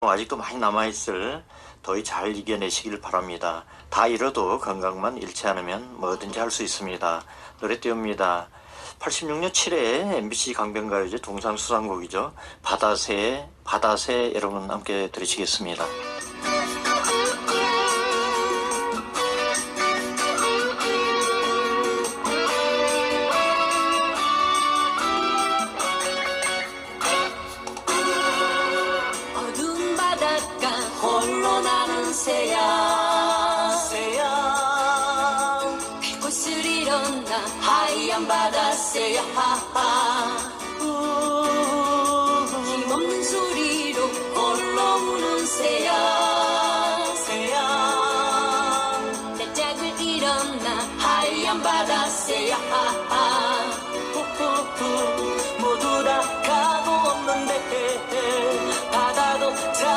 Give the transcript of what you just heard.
아직도 많이 남아있을 더위 잘 이겨내시길 바랍니다. 다 잃어도 건강만 잃지 않으면 뭐든지 할 수 있습니다. 노래 띄웁니다. 86년 7회 MBC 강변가요제 동상수상곡이죠. 바다새, 바다새 여러분 함께 들으시겠습니다. 떠나 하얀 바다 새하하. 힘없는 소리로 홀로 우는 새야 새야 내 짝을 잃었나. 하얀 바다새 하하.